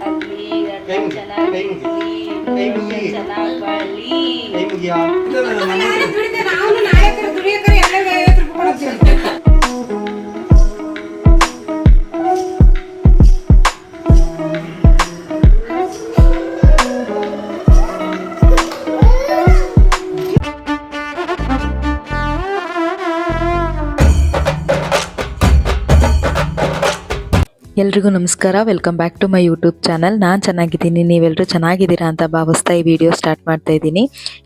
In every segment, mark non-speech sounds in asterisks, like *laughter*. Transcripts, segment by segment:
ಅಲ್ಲಿ ಕೈ ಮುಗಿ, ಚೆನ್ನಾಗಿ ಎಲ್ರಿಗೂ ನಮಸ್ಕಾರ. Welcome back to my YouTube channel ನಾನು ಚೆನ್ನಾಗಿದ್ದೀನಿ. ನೀವೆಲ್ಲರೂ ಚೆನ್ನಾಗಿದ್ದೀರಾ ಅಂತ ಭಾವಿಸ್ತಾ ಈ ವಿಡಿಯೋ ಸ್ಟಾರ್ಟ್ ಮಾಡ್ತಾ ಇದ್ದೀನಿ.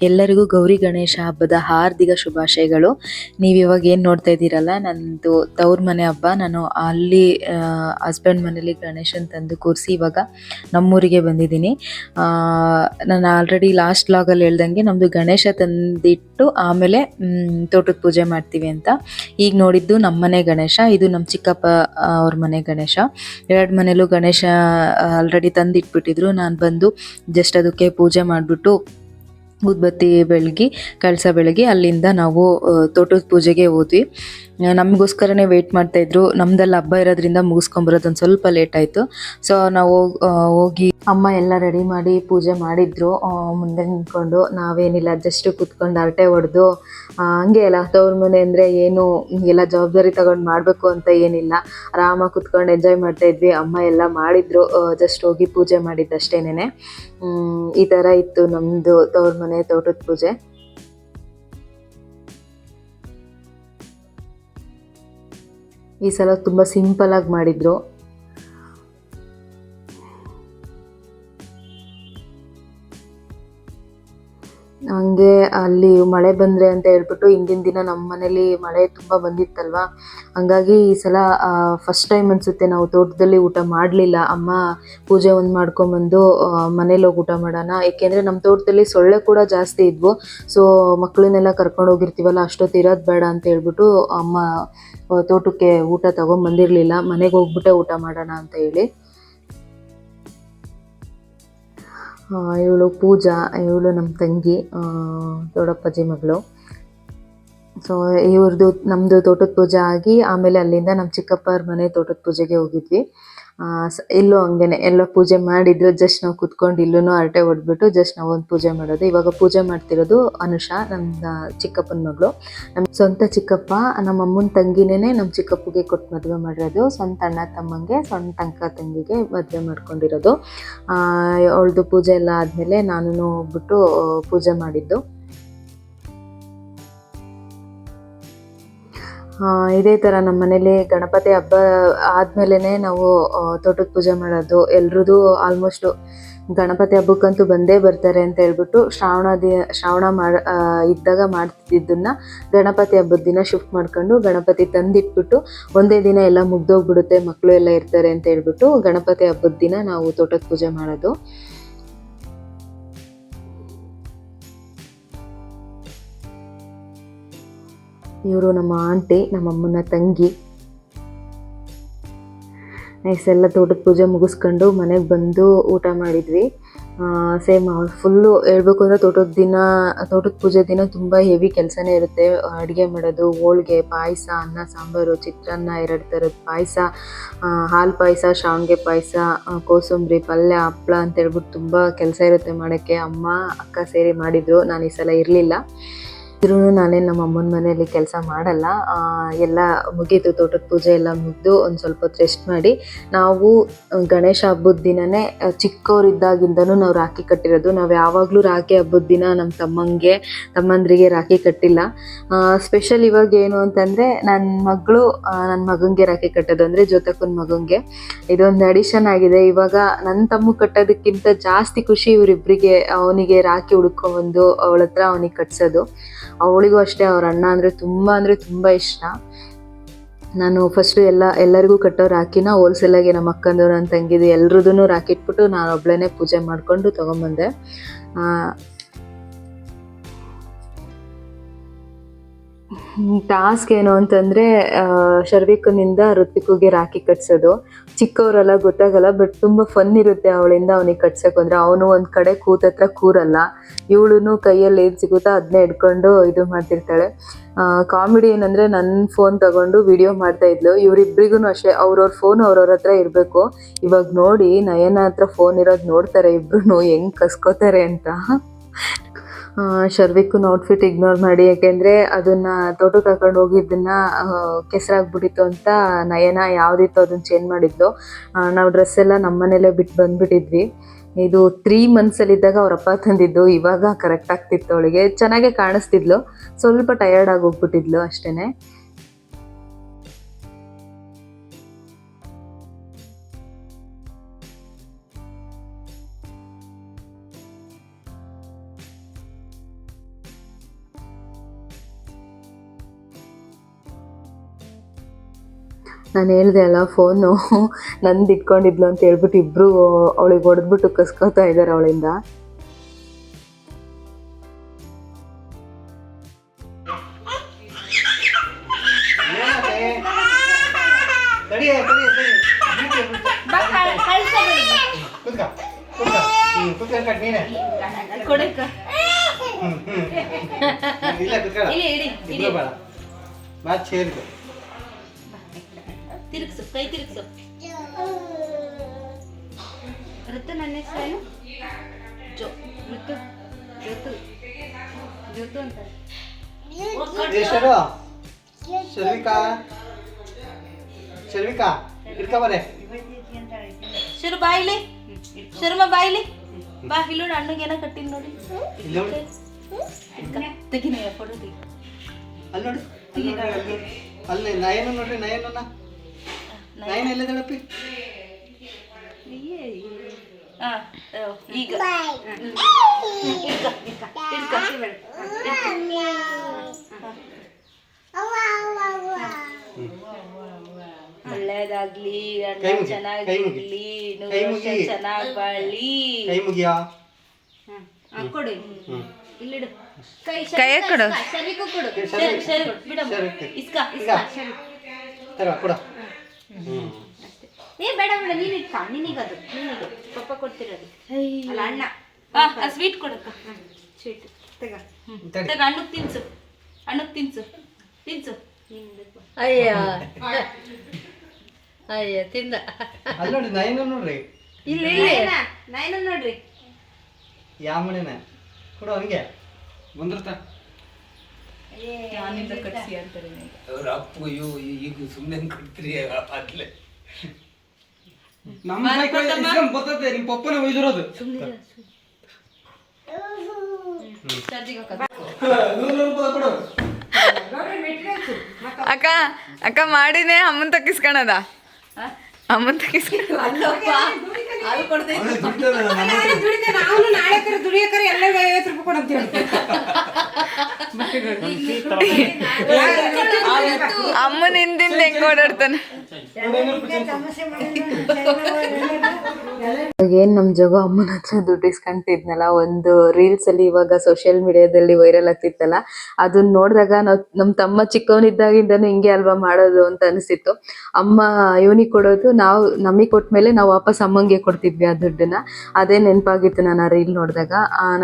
ಎಲ್ಲರಿಗೂ ಗೌರಿ ಗಣೇಶ ಹಬ್ಬದ ಹಾರ್ದಿಕ ಶುಭಾಶಯಗಳು. ನೀವು ಇವಾಗ ಏನು ನೋಡ್ತಾ ಇದ್ದೀರಲ್ಲ, ನಂದು ತವ್ರ ಮನೆ ಹಬ್ಬ. ನಾನು ಅಲ್ಲಿ ಹಸ್ಬೆಂಡ್ ಮನೇಲಿ ಗಣೇಶನ್ ತಂದು ಕೂರಿಸಿ ಇವಾಗ ನಮ್ಮೂರಿಗೆ ಬಂದಿದ್ದೀನಿ. ನಾನು ಆಲ್ರೆಡಿ ಲಾಸ್ಟ್ ಲಾಗಲ್ಲಿ ಹೇಳ್ದಂಗೆ ನಮ್ಮದು ಗಣೇಶ ತಂದಿಟ್ಟು ಆಮೇಲೆ ಮ್, ತೋಟದ ಪೂಜೆ ಮಾಡ್ತೀವಿ ಅಂತ. ಈಗ ನೋಡಿದ್ದು ನಮ್ಮನೆ ಗಣೇಶ ಇದು ನಮ್ಮ ಚಿಕ್ಕಪ್ಪ ಅವ್ರ ಮನೆ ಗಣೇಶ. ಎರಡು ಮನೇಲೂ ಗಣೇಶ ಆಲ್ರೆಡಿ ತಂದಿಟ್ಬಿಟ್ಟಿದ್ರು. ನಾನು ಬಂದು ಜಸ್ಟ್ ಅದಕ್ಕೆ ಪೂಜೆ ಮಾಡಿಬಿಟ್ಟು ಊದ್ಬತ್ತಿ ಬೆಳಗಿ, ಕಳಸ ಬೆಳಗ್ಗೆ ಅಲ್ಲಿಂದ ನಾವು ತೋಟದ ಪೂಜೆಗೆ ಹೋದ್ವಿ. ನಮಗೋಸ್ಕರನೇ ವೆಯ್ಟ್ ಮಾಡ್ತಾ ಇದ್ರು. ನಮ್ದೆಲ್ಲ ಹಬ್ಬ ಇರೋದ್ರಿಂದ ಮುಗಿಸ್ಕೊಂಬರೋದು ಒಂದು ಸ್ವಲ್ಪ ಲೇಟ್ ಆಯಿತು. ಸೊ ನಾವು ಹೋಗಿ ಅಮ್ಮ ಎಲ್ಲ ರೆಡಿ ಮಾಡಿ ಪೂಜೆ ಮಾಡಿದ್ರು. ಮುಂದೆ ನಿಂತ್ಕೊಂಡು ನಾವೇನಿಲ್ಲ ಜಸ್ಟ್ ಕುತ್ಕೊಂಡು ಹರಟೆ ಹೊಡೆದು ಹಂಗೆ ಎಲ್ಲ ತವ್ರ ಮನೆ ಅಂದರೆ ಏನು, ಎಲ್ಲ ಜವಾಬ್ದಾರಿ ತಗೊಂಡು ಮಾಡಬೇಕು ಅಂತ ಏನಿಲ್ಲ. ಆರಾಮಾಗಿ ಕುತ್ಕೊಂಡು ಎಂಜಾಯ್ ಮಾಡ್ತಾಯಿದ್ವಿ ಅಮ್ಮ ಎಲ್ಲ ಮಾಡಿದ್ರು. ಜಸ್ಟ್ ಹೋಗಿ ಪೂಜೆ ಮಾಡಿದ್ದಷ್ಟೇನೆ ಈ ತರ ಇತ್ತು ನಮ್ದು ತವ್ರ ಮನೆ ತೋಟದ ಪೂಜೆ. ಈ ಸಲ ತುಂಬಾ ಸಿಂಪಲ್ ಆಗಿ ಮಾಡಿದ್ರು. ಹಂಗೆ ಅಲ್ಲಿ ಮಳೆ ಬಂದ್ರೆ ಅಂತ ಹೇಳ್ಬಿಟ್ಟು ಹಿಂದಿನ ದಿನ ನಮ್ಮ ಮನೇಲಿ ಮಳೆ ತುಂಬ ಬಂದಿತ್ತಲ್ವಾ? ಹಂಗಾಗಿ ಈ ಸಲ ಫಸ್ಟ್ ಟೈಮ್ ಅನ್ಸುತ್ತೆ ನಾವು ತೋಟದಲ್ಲಿ ಊಟ ಮಾಡಲಿಲ್ಲ. ಅಮ್ಮ ಪೂಜೆ ಒಂದು ಮಾಡ್ಕೊಂಬಂದು ಮನೇಲಿ ಹೋಗಿ ಊಟ ಮಾಡೋಣ. ಏಕೆಂದರೆ ನಮ್ಮ ತೋಟದಲ್ಲಿ ಸೊಳ್ಳೆ ಕೂಡ ಜಾಸ್ತಿ ಇದ್ವು. ಸೊ ಮಕ್ಕಳನ್ನೆಲ್ಲ ಕರ್ಕೊಂಡು ಹೋಗಿರ್ತೀವಲ್ಲ, ಅಷ್ಟೊತ್ತು ಇರೋದು ಬೇಡ ಅಂತ ಹೇಳ್ಬಿಟ್ಟು ಅಮ್ಮ ತೋಟಕ್ಕೆ ಊಟ ತಗೊಂಬಂದಿರಲಿಲ್ಲ. ಮನೆಗೆ ಹೋಗ್ಬಿಟ್ಟೆ ಊಟ ಮಾಡೋಣ ಅಂತ ಹೇಳಿ. ಇವಳು ಪೂಜಾ, ಇವಳು ನಮ್ಮ ತಂಗಿ ದೊಡ್ಡಪ್ಪಾಜಿ ಮಗಳು. ಸೊ ಇವ್ರದ್ದು ನಮ್ಮದು ತೋಟದ ಪೂಜೆ ಆಗಿ ಆಮೇಲೆ ಅಲ್ಲಿಂದ ನಮ್ಮ ಚಿಕ್ಕಪ್ಪರ ಮನೆ ತೋಟದ ಪೂಜೆಗೆ ಹೋಗಿದ್ವಿ. ಇಲ್ಲೂ ಹಂಗೇನೆ, ಎಲ್ಲ ಪೂಜೆ ಮಾಡಿದ್ರು, ಜಸ್ಟ್ ನಾವು ಕುತ್ಕೊಂಡು ಇಲ್ಲೂ ಹರಟೆ ಹೊಡೆದ್ಬಿಟ್ಟು ಜಸ್ಟ್ ನಾವು ಒಂದು ಪೂಜೆ ಮಾಡೋದು. ಇವಾಗ ಪೂಜೆ ಮಾಡ್ತಿರೋದು ಅನುಷಾ ನಮ್ಮ ಚಿಕ್ಕಪ್ಪನ ಮಗಳು. ನಮ್ಮ ಸ್ವಂತ ಚಿಕ್ಕಪ್ಪ, ನಮ್ಮ ಅಮ್ಮನ ತಂಗಿನೇ ನಮ್ಮ ಚಿಕ್ಕಪ್ಪಗೆ ಕೊಟ್ಟು ಮದುವೆ ಮಾಡಿರೋದು. ಸ್ವಂತ ಅಣ್ಣ ತಮ್ಮಂಗೆ, ಸ್ವಂತ ಅಕ್ಕ ತಂಗಿಗೆ ಮದುವೆ ಮಾಡ್ಕೊಂಡಿರೋದು. ಅವಳದು ಪೂಜೆ ಎಲ್ಲ ಆದಮೇಲೆ ನಾನು ಹೋಗ್ಬಿಟ್ಟು ಪೂಜೆ ಮಾಡಿದ್ದು. ಇದೇ ಥರ ನಮ್ಮ ಮನೇಲಿ ಗಣಪತಿ ಹಬ್ಬ ಆದಮೇಲೆ ನಾವು ತೋಟದ ಪೂಜೆ ಮಾಡೋದು ಎಲ್ರದ್ದು ಆಲ್ಮೋಸ್ಟು ಗಣಪತಿ ಹಬ್ಬಕ್ಕಂತೂ ಬಂದೇ ಬರ್ತಾರೆ ಅಂತ ಹೇಳ್ಬಿಟ್ಟು ಶ್ರಾವಣ ದಿ, ಶ್ರಾವಣ ಮಾಡ ಇದ್ದಾಗ ಮಾಡ್ತಿದ್ದನ್ನು ಗಣಪತಿ ಹಬ್ಬದ ದಿನ ಶಿಫ್ಟ್ ಮಾಡ್ಕೊಂಡು ಗಣಪತಿ ತಂದಿಟ್ಬಿಟ್ಟು ಒಂದೇ ದಿನ ಎಲ್ಲ ಮುಗ್ದೋಗ್ಬಿಡುತ್ತೆ ಮಕ್ಕಳು ಎಲ್ಲ ಇರ್ತಾರೆ ಅಂತ ಹೇಳ್ಬಿಟ್ಟು ಗಣಪತಿ ಹಬ್ಬದ ದಿನ ನಾವು ತೋಟದ ಪೂಜೆ ಮಾಡೋದು. ಇವರು ನಮ್ಮ ಆಂಟಿ ನಮ್ಮಮ್ಮನ ತಂಗಿ. ನೈಸ್ ಎಲ್ಲ ತೋಟದ ಪೂಜೆ ಮುಗಿಸ್ಕೊಂಡು ಮನೆಗೆ ಬಂದು ಊಟ ಮಾಡಿದ್ವಿ. ಸೇಮ್ ಫುಲ್ಲು ಹೇಳ್ಬೇಕು ಅಂದರೆ ತೋಟದ ದಿನ, ತೋಟದ ಪೂಜೆ ದಿನ ತುಂಬ ಹೆವಿ ಕೆಲಸನೇ ಇರುತ್ತೆ. ಅಡುಗೆ ಮಾಡೋದು, ಹೋಳ್ಗೆ, ಪಾಯಸ, ಅನ್ನ, ಸಾಂಬಾರು, ಚಿತ್ರಾನ್ನ, ಎರಡು ಥರದ ಪಾಯಸ ಹಾಲು ಪಾಯಸ ಶಾವಿಗೆ ಪಾಯಸ ಕೋಸಂಬರಿ, ಪಲ್ಯ ಹಪ್ಪಳ ಅಂತ ಹೇಳ್ಬಿಟ್ಟು ತುಂಬ ಕೆಲಸ ಇರುತ್ತೆ ಮಾಡೋಕ್ಕೆ. ಅಮ್ಮ, ಅಕ್ಕ ಸೇರಿ ಮಾಡಿದ್ರು. ನಾನು ಈ ಸಲ ಇರಲಿಲ್ಲ. ಇದ್ರೂ ನಾನೇ ನಮ್ಮ ಅಮ್ಮನ ಮನೆಯಲ್ಲಿ ಕೆಲಸ ಮಾಡಲ್ಲ. ಎಲ್ಲ ಮುಗೀತು, ತೋಟದ ಪೂಜೆ ಎಲ್ಲ ಮುಗಿದು ಒಂದು ಸ್ವಲ್ಪ ಹೊತ್ತು ರೆಸ್ಟ್ ಮಾಡಿ ನಾವು ಗಣೇಶ ಹಬ್ಬದ ದಿನನೇ ಚಿಕ್ಕವರಿದ್ದಾಗಿಂದನೂ ನಾವು ರಾಖಿ ಕಟ್ಟಿರೋದು. ನಾವು ಯಾವಾಗಲೂ ರಾಖಿ ಹಬ್ಬದ ದಿನ ನಮ್ಮ ತಮ್ಮಂಗೆ, ತಮ್ಮಂದ್ರಿಗೆ ರಾಖಿ ಕಟ್ಟಿಲ್ಲ. ಸ್ಪೆಷಲ್ ಇವಾಗ ಏನು ಅಂತಂದರೆ ನನ್ನ ಮಗಳು ನನ್ನ ಮಗಂಗೆ ರಾಖಿ ಕಟ್ಟೋದು ಅಂದರೆ ಜೊತಕ್ಕನ ಮಗಂಗೆ. ಇದೊಂದು ಅಡಿಷನ್ ಆಗಿದೆ. ಇವಾಗ ನನ್ನ ತಮ್ಮ ಕಟ್ಟೋದಕ್ಕಿಂತ ಜಾಸ್ತಿ ಖುಷಿ ಇವರಿಬ್ಬರಿಗೆ ಅವನಿಗೆ ರಾಖಿ ಹುಡ್ಕೊಂಬಂದು ಅವಳ ಹತ್ರ ಅವನಿಗೆ ಕಟ್ಸೋದು. ಅವಳಿಗೂ ಅಷ್ಟೇ, ಅವ್ರ ಅಣ್ಣ ಅಂದರೆ ತುಂಬ ಅಂದರೆ ತುಂಬ ಇಷ್ಟ. ನಾನು ಫಸ್ಟು ಎಲ್ಲ, ಎಲ್ಲರಿಗೂ ಕಟ್ಟೋ ರಾಖಿನ ಹೋಲ್ಸೇಲಾಗಿ ನಮ್ಮ ಅಕ್ಕಂದು ನನ್ನ ತಂಗಿದು ಎಲ್ರದೂ ರಾಖಿ ಇಟ್ಬಿಟ್ಟು ನಾನು ಒಬ್ಬಳೇ ಪೂಜೆ ಮಾಡಿಕೊಂಡು ತೊಗೊಂಬಂದೆ. ಟಾಸ್ಕ್ ಏನು ಅಂತಂದರೆ ಶರ್ವಿಕನಿಂದ ಋತ್ವಿಕ್ಗೆ ರಾಖಿ ಕಟ್ಸೋದು. ಚಿಕ್ಕವರೆಲ್ಲ ಗೊತ್ತಾಗಲ್ಲ, ಬಟ್ ತುಂಬ ಫನ್ ಇರುತ್ತೆ ಅವಳಿಂದ ಅವನಿಗೆ ಕಟ್ಸೋಕೆ. ಅಂದರೆ ಅವನು ಒಂದು ಕಡೆ ಕೂತತ್ರ ಕೂರಲ್ಲ. ಇವಳು ಕೈಯಲ್ಲಿ ಏನು ಸಿಗುತ್ತೋ ಅದನ್ನೇ ಹಿಡ್ಕೊಂಡು ಇದು ಮಾಡ್ತಿರ್ತಾಳೆ. ಕಾಮಿಡಿ ಏನಂದರೆ ನನ್ನ ಫೋನ್ ತಗೊಂಡು ವಿಡಿಯೋ ಮಾಡ್ತಾ ಇದ್ಲು. ಇವ್ರಿಬ್ರಿಗೂ ಅಷ್ಟೇ, ಅವ್ರವ್ರ ಫೋನ್ ಅವ್ರವ್ರ ಹತ್ರ ಇರಬೇಕು. ಇವಾಗ ನೋಡಿ ನಯನ ಹತ್ರ ಫೋನ್ ಇರೋದು ನೋಡ್ತಾರೆ ಇಬ್ರು ಹೆಂಗ್ ಕಸ್ಕೋತಾರೆ ಅಂತ. ಶರ್ವಿಕ್ಕನ್ ಔಟ್ಫಿಟ್ ಇಗ್ನೋರ್ ಮಾಡಿ, ಯಾಕೆಂದರೆ ಅದನ್ನ ತೋಟಕ್ಕೆ ಹಾಕೊಂಡು ಹೋಗಿದ್ದನ್ನ ಕೆಸರಾಗ್ಬಿಟ್ಟಿತ್ತು ಅಂತ ನಯನ ಯಾವುದಿತ್ತು ಅದನ್ನ ಚೇಂಜ್ ಮಾಡಿದ್ಲು. ನಾವು ಡ್ರೆಸ್ ಎಲ್ಲ ನಮ್ಮನೇಲೇ ಬಿಟ್ಟು ಬಂದ್ಬಿಟ್ಟಿದ್ವಿ. ಇದು ತ್ರೀ ಮಂತ್ಸಲ್ಲಿದ್ದಾಗ ಅವರಪ್ಪ ತಂದಿದ್ದು, ಇವಾಗ ಕರೆಕ್ಟ್ ಆಗ್ತಿತ್ತು ಅವಳಿಗೆ. ಚೆನ್ನಾಗೇ ಕಾಣಿಸ್ತಿದ್ಲು. ಸ್ವಲ್ಪ ಟಯರ್ಡ್ ಹೋಗ್ಬಿಟ್ಟಿದ್ಲು ಅಷ್ಟೇ ನಾನು ಹೇಳಿದೆ ಅಲ್ಲ ಫೋನು *laughs* ನಂದು ಇಟ್ಕೊಂಡಿದ್ಲು ಅಂತ ಹೇಳ್ಬಿಟ್ಟು ಇಬ್ಬರು ಅವಳಿಗೆ ಹೊಡೆದ್ಬಿಟ್ಟು ಕಸ್ಕೋತಾ ಇದ್ದಾರೆ ಅವಳಿಂದ. ಏನತ್ತೆ? ತಿರುಗ್ಸು ಕೈ ತಿರುಗ್ಸು. ಋತು ನನ್ನ ಹೆಸರೇನು ಜೋ ಋತು ಋತು ಋತು ಅಂತ. ಏ, ಶರು. ಶರ್ವಿಕಾ. ಶರ್ವಿಕಾ ಇಟ್ಕೊ ಬರೆ. ಶುರು ಬಾಯಿಲಿ ಶರ್ಮ ಬಾಯಿಲಿ ಬಾ ಇಲ್ಲಿ. ಅಣ್ಣಗೆ ಏನೋ ಕಟ್ಟಿದ್ ನೋಡಿ. ತೆಗಿನ ಫೋಟೋ ತೆಗಿ. ಅಲ್ಲಿ ನೋಡಿ. ಅಲ್ಲಿ ನಯನ ನೋಡ್ರಿ ನಯನನ್ನ ನಯನ ಹಾ ಈಗ. ಒಳ್ಳೇದಾಗ್ಲಿ ಅಣ್ಣ ಕೈ ಮುಗಿ, ಕೈ ಚೆನ್ನಾಗಿರ್ಲಿ. ಚೆನ್ನಾಗ್ ಬಾಳಿ ಕೈ ಮುಗಿಯಾ? ಕೊಡು. ಇಲ್ಲಿಡು ಕೈ ಕೈ ಕೊಡು. ಸರಿ ಕೊಡು. ಸರಿ ಸರಿ ಬಿಡಮ್ಮ ಇಸ್ಕಾ ಇಸ್ಕ ತಗೋ ಕೊಡ. ಏ ಬೇಡ ಬೇಡ ನೀನು ಇಟ್ಕ. ನಿನಗದು ನಿನಗೆ. ಪಪ್ಪ ಕೊಡ್ತಿರೋದು. ಅಲ್ಲ ಅಣ್ಣ. ಆ ಸ್ವೀಟ್ ಕೊಡಕ್ಕ. ಸ್ವೀಟ್ ತಗ. ತಗ ಅಣ್ಣಕ್ಕೆ ತಿನ್ಸು. ಅಣ್ಣಕ್ಕೆ ತಿನ್ಸು. ತಿನ್ಸು. ಅಯ್ಯ. ಅಯ್ಯೋ ತಿಂದ. ಅಲ್ಲಿ ನೋಡಿ ನಯನ ನೋಡ್ರಿ. ಇಲ್ಲಿ ಇಲ್ಲಿ. ನಾಯನ ನೋಡ್ರಿ. ಯಾವ ಮನೆನ ಕೊಡು ಅವನಿಗೆ. ಬಂದಿರ್ತ. ನಾನಿಂದ ಕಟ್ಸಿ ಅಂತಾರೆ ಅವ್ರ ಅಪ್ಪು ಅಯ್ಯೋ ಈಗ ಸುಮ್ಮನೆ ಕೊಡ್ತೀರಿ ಅದ್ಲೆ ನಮ್ಮ ಬರ್ತದೆ ನಿಮ್ಮ ಪಪ್ಪನ ಒಯ್ದಿರೋದು. ನೂರು ರೂಪಾಯಿ ಕೊಡು. ಅಕ್ಕ ಅಕ್ಕ ಮಾಡಿನೇ ಅಮ್ಮನ್ ತಕ್ಕಿಸ್ಕೊಳದ ಅಮ್ಮನ್ ತಕ್ಕಿಸ್ಕೊಳ ಹಾಲು ಕೊಡ್ತೈತಿ ನಾಳೆ ದುಡಿತಾನೆ ಅವನು ನಾಳೆ ಕರೆ ದುಡಿಯಕರೆ ಎಲ್ಲರಿಗೂ ಐವತ್ತು ರೂಪಾಯಿ ಕೊಡಂತೀವಿ ಅಮ್ಮನ ಹಿಂದಿಂದ ಹೆಂಗ್ ಓಡಾಡ್ತಾನೆ? ಏನು ನಮ್ ಜಗ ಅಮ್ಮನ ಹತ್ರ ದುಡ್ಡು ಇಸ್ಕೊಂತಿದ್ನಲ್ಲ ಒಂದು ರೀಲ್ಸ್ ಅಲ್ಲಿ ಇವಾಗ ಸೋಷಿಯಲ್ ಮೀಡಿಯಾದಲ್ಲಿ ವೈರಲ್ ಆಗ್ತಿತ್ತಲ್ಲ ಅದನ್ನ ನೋಡಿದಾಗ ನಾವ್ ನಮ್ ತಮ್ಮ ಚಿಕ್ಕವನಿದ್ದಾಗಿಂದಾನು ಹಿಂಗೆ ಅಲ್ವಾ ಮಾಡೋದು ಅಂತ ಅನಿಸ್ತಿತ್ತು ಅಮ್ಮ ಇವನಿಗೆ ಕೊಡೋದು ನಾವು ನಮಗೆ ಕೊಟ್ಮೇಲೆ ನಾವು ವಾಪಸ್ ಅಮ್ಮಂಗೆ ಕೊಡ್ತಿದ್ವಿ ಆ ದುಡ್ಡನ್ನ. ಅದೇ ನೆನಪಾಗಿತ್ತು ನಾನು ಆ ರೀಲ್ ನೋಡಿದಾಗ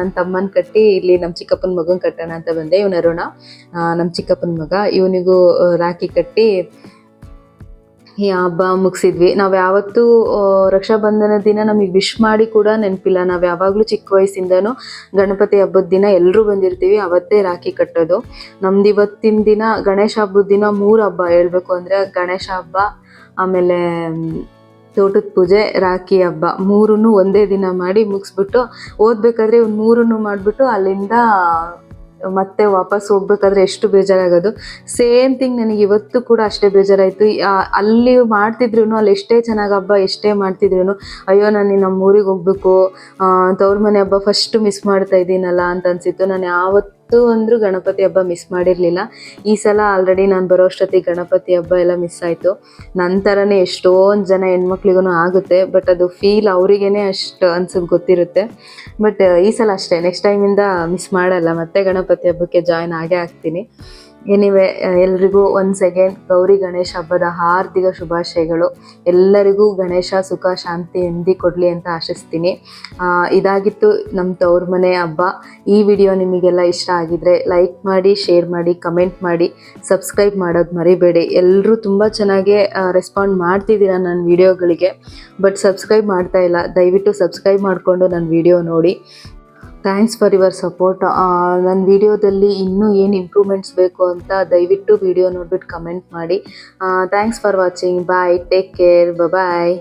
ನನ್ನ ತಮ್ಮನ ಕಟ್ಟಿ ಇಲ್ಲಿ ನಮ್ಮ ಚಿಕ್ಕಪ್ಪನ ಮಗನ ಕಟ್ಟೋಣ ಅಂತ ಬಂದೆ, ಇವನ ಅರುಣ. ನಮ್ಮ ಚಿಕ್ಕಪ್ಪನ ಮಗ, ಇವನಿಗೂ ರಾಖಿ ಕಟ್ಟಿ ಈ ಹಬ್ಬ ಮುಗಿಸಿದ್ವಿ. ನಾವು ಯಾವತ್ತೂ ರಕ್ಷಾಬಂಧನ ದಿನ ನಮಗೆ ವಿಶ್ ಮಾಡಿ ಕೂಡ ನೆನಪಿಲ್ಲ. ನಾವು ಯಾವಾಗಲೂ ಚಿಕ್ಕ ವಯಸ್ಸಿಂದನೂ ಗಣಪತಿ ಹಬ್ಬದ ದಿನ ಎಲ್ಲರೂ ಬಂದಿರ್ತೀವಿ, ಅವತ್ತೇ ರಾಖಿ ಕಟ್ಟೋದು. ನಮ್ದು ಇವತ್ತಿನ ದಿನ ಗಣೇಶ ಹಬ್ಬದ ದಿನ ಮೂರು ಹಬ್ಬ ಹೇಳಬೇಕು ಅಂದರೆ ಗಣೇಶ ಹಬ್ಬ, ಆಮೇಲೆ ತೋಟದ ಪೂಜೆ, ರಾಖಿ ಹಬ್ಬ. ಮೂರನ್ನು ಒಂದೇ ದಿನ ಮಾಡಿ ಮುಗಿಸ್ಬಿಟ್ಟು ಓದಬೇಕಾದ್ರೆ ಇವ್ನು ಮೂರನ್ನು ಮಾಡಿಬಿಟ್ಟು ಅಲ್ಲಿಂದ ಮತ್ತೆ ವಾಪಸ್ ಹೋಗ್ಬೇಕಾದ್ರೆ ಎಷ್ಟು ಬೇಜಾರಾಗೋದು. ಸೇಮ್ ಥಿಂಗ್ ನನಗೆ ಇವತ್ತು ಕೂಡ ಅಷ್ಟೇ ಬೇಜಾರಾಯಿತು. ಅಲ್ಲಿ ಮಾಡ್ತಿದ್ರು ಅಲ್ಲಿ ಎಷ್ಟೇ ಚೆನ್ನಾಗಿ ಹಬ್ಬ, ಎಷ್ಟೇ ಮಾಡ್ತಿದ್ರು ಅಯ್ಯೋ, ನಾನು ನಮ್ಮ ಊರಿಗೆ ಹೋಗ್ಬೇಕು ತವ್ರ ಮನೆ ಹಬ್ಬ ಫಸ್ಟ್ ಮಿಸ್ ಮಾಡ್ತಾ ಇದ್ದೀನಲ್ಲ ಅಂತ ಅನ್ಸಿತ್ತು. ನಾನು ಯಾವತ್ತೂ ಅಂದರೂ ಗಣಪತಿ ಹಬ್ಬ ಮಿಸ್ ಮಾಡಿರಲಿಲ್ಲ. ಈ ಸಲ ಆಲ್ರೆಡಿ ನಾನು ಬರೋ ಅಷ್ಟೊತ್ತಿಗೆ ಗಣಪತಿ ಹಬ್ಬ ಎಲ್ಲ ಮಿಸ್ ಆಯಿತು. ತರನೇ ಎಷ್ಟೊಂದು ಜನ ಹೆಣ್ಮಕ್ಳಿಗೂ ಆಗುತ್ತೆ ಬಟ್ ಅದು ಫೀಲ್ ಅವರಿಗೇನೆ ಅಷ್ಟು ಅನ್ಸೋದು ಗೊತ್ತಿರುತ್ತೆ. ಬಟ್ ಈ ಸಲ ಅಷ್ಟೇ ನೆಕ್ಸ್ಟ್ ಟೈಮಿಂದ ಮಿಸ್ ಮಾಡಲ್ಲ. ಮತ್ತೆ ಗಣಪತಿ ಹಬ್ಬಕ್ಕೆ ಜಾಯ್ನ್ ಆಗೇ ಆಗ್ತೀನಿ. ಎನಿವೆ ಎಲ್ರಿಗೂ ಒನ್ಸ್ ಸೆಕೆಂಡ್ ಗೌರಿ ಗಣೇಶ ಹಬ್ಬದ ಹಾರ್ದಿಕ ಶುಭಾಶಯಗಳು. ಎಲ್ಲರಿಗೂ ಗಣೇಶ ಸುಖ ಶಾಂತಿ ಎಂದಿ ಕೊಡಲಿ ಅಂತ ಆಶಿಸ್ತೀನಿ. ಇದಾಗಿತ್ತು ನಮ್ಮ ತವ್ರ ಮನೆ ಹಬ್ಬ. ಈ ವಿಡಿಯೋ ನಿಮಗೆಲ್ಲ ಇಷ್ಟ ಆಗಿದ್ರೆ ಲೈಕ್ ಮಾಡಿ ಶೇರ್ ಮಾಡಿ ಕಮೆಂಟ್ ಮಾಡಿ ಸಬ್ಸ್ಕ್ರೈಬ್ ಮಾಡೋದು ಮರಿಬೇಡಿ. ಎಲ್ಲರೂ ತುಂಬ ಚೆನ್ನಾಗಿ ರೆಸ್ಪಾಂಡ್ ಮಾಡ್ತಿದ್ದೀರ ನನ್ನ ವಿಡಿಯೋಗಳಿಗೆ. ಬಟ್ ಸಬ್ಸ್ಕ್ರೈಬ್ ಮಾಡ್ತಾ ಇಲ್ಲ. ದಯವಿಟ್ಟು ಸಬ್ಸ್ಕ್ರೈಬ್ ಮಾಡಿಕೊಂಡು ನನ್ನ ವಿಡಿಯೋ ನೋಡಿ. ಥ್ಯಾಂಕ್ಸ್ ಫಾರ್ ಯುವರ್ ಸಪೋರ್ಟ್ ನನ್ನ ವಿಡಿಯೋದಲ್ಲಿ ಇನ್ನೂ ಏನು ಇಂಪ್ರೂವ್ಮೆಂಟ್ಸ್ ಬೇಕು ಅಂತ ದಯವಿಟ್ಟು ವಿಡಿಯೋ ನೋಡ್ಬಿಟ್ಟು ಕಮೆಂಟ್ ಮಾಡಿ. Thanks for watching bye take care bye